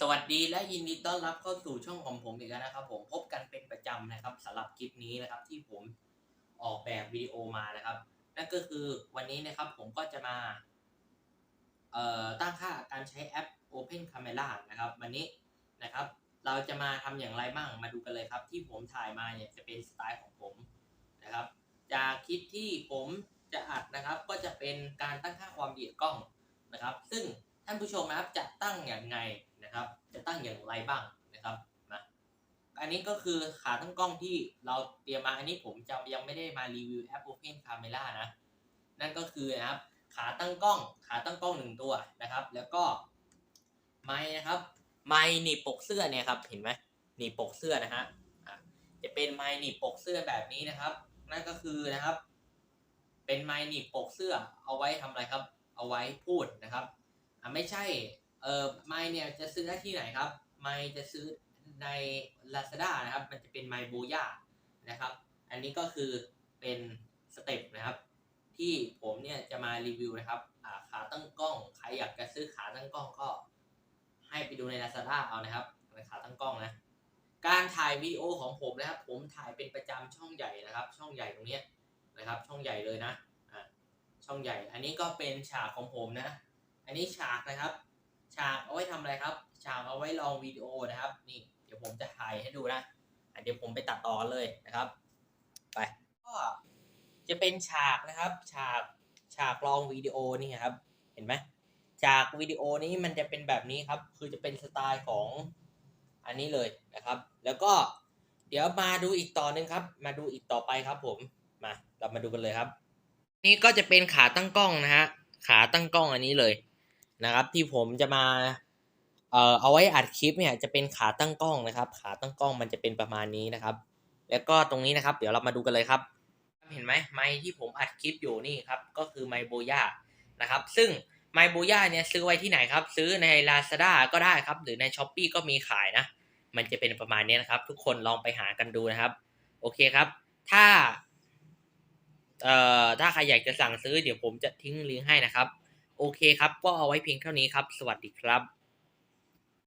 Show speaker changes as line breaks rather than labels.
สวัสดีและยินดีต้อนรับเข้าสู่ช่องของผมอีกแล้วนะครับผมพบกันเป็นประจำนะครับสำหรับคลิปนี้นะครับที่ผมออกแบบวิดีโอมานะครับ นั่นก็คือวันนี้นะครับผมก็จะมาตั้งค่าการใช้แอป Open Camera นะครับ วันนี้นะครับ เราจะมาทำอย่างไรบ้างมาดูกันเลยครับ ที่ผมถ่ายมาเนี่ยจะเป็นสไตล์ของผมนะครับ จากคลิปที่ผมจะอัดนะครับ ก็จะเป็นการตั้งค่าความละเอียดกล้องนะครับ ซึ่งท่านผู้ชมนะครับจะตั้งอย่างไง นะครับ จะตั้งอย่างไรบ้างนะครับมาอันนี้ก็คือขาตั้งกล้องที่เราเตรียมมาอันนี้ผมจะยังไม่ได้มารีวิวแอป Open Camera นะนั่นก็คือนะครับขาตั้งกล้องขาตั้งกล้องหนึ่งตัวนะครับ แล้วก็ไม้นะครับไม้หนีบปกเสื้อเนี่ยครับเห็นไหมหนีบปกเสื้อนะฮะจะเป็นไม้หนีบปกเสื้อแบบนี้นะครับ นั่นก็คือนะครับ เป็นไม้หนีบปกเสื้อเอาไว้ทำอะไรครับ เอาไว้พูดนะครับไม่ใช่ เออไม้เนี่ยจะซื้อได้ที่ไหนครับ ไม้จะซื้อใน Lazada นะครับ มันจะเป็นไมโบย่านะครับ อันนี้ก็คือเป็นสเต็ปนะครับ ที่ผมเนี่ยจะมารีวิวนะครับขาตั้งกล้อง ใครอยากจะซื้อขาตั้งกล้องก็ ให้ไปดูใน Lazada เอานะครับในขาตั้งกล้องนะการถ่ายวิดีโอของผมนะครับ ผมถ่ายเป็นประจำช่องใหญ่นะครับ ช่องใหญ่ตรงนี้นะครับ ช่องใหญ่เลยนะอ่าช่องใหญ่ อันนี้ก็เป็นฉากของผมนะ อันนี้ฉากนะครับ ฉากเอาไว้ทำอะไรครับ ฉากเอาไว้ลองวิดีโอนะครับ นี่เดี๋ยวผมจะถ่ายให้ดูนะเดี๋ยวผมไปตัดต่อเลยนะครับ ไป ก็จะเป็นฉากนะครับ ฉากฉากลองวิดีโอนี่ครับ เห็นไหมจากวิดีโอนี้มันจะเป็นแบบนี้ครับ คือจะเป็นสไตล์ของอันนี้เลยนะครับ แล้วก็เดี๋ยวมาดูอีกต่อหนึ่งครับ มาดูอีกต่อไปครับ ผม มาเรามาดูกันเลยครับ นี่ก็จะเป็นขาตั้งกล้องนะฮะ ขาตั้งกล้องอันนี้เลย นะครับที่ผมจะมาเอ่อเอาไว้อัดคลิปเนี่ยจะเป็นขาตั้งกล้องนะครับ ขาตั้งกล้องมันจะเป็นประมาณนี้นะครับ แล้วก็ตรงนี้นะครับ เดี๋ยวเรามาดูกันเลยครับ เห็นไหมไมค์ที่ผมอัดคลิปอยู่นี่ครับก็คือไมโบย่านะครับ ซึ่งไมโบย่าเนี่ยซื้อไว้ที่ไหนครับ ซื้อใน Lazada ก็ได้ครับ หรือใน s h อ p e e ก็มีขายนะ มันจะเป็นประมาณนี้นะครับ ทุกคนลองไปหากันดูนะครับ โอเคครับ ถ้าเอ่อถ้าใครอยากจะสั่งซื้อเดี๋ยวผมจะทิ้งลิงก์ให้นะครับ โอเคครับ ก็เอาไว้เพียงเท่านี้ครับ สวัสดีครับ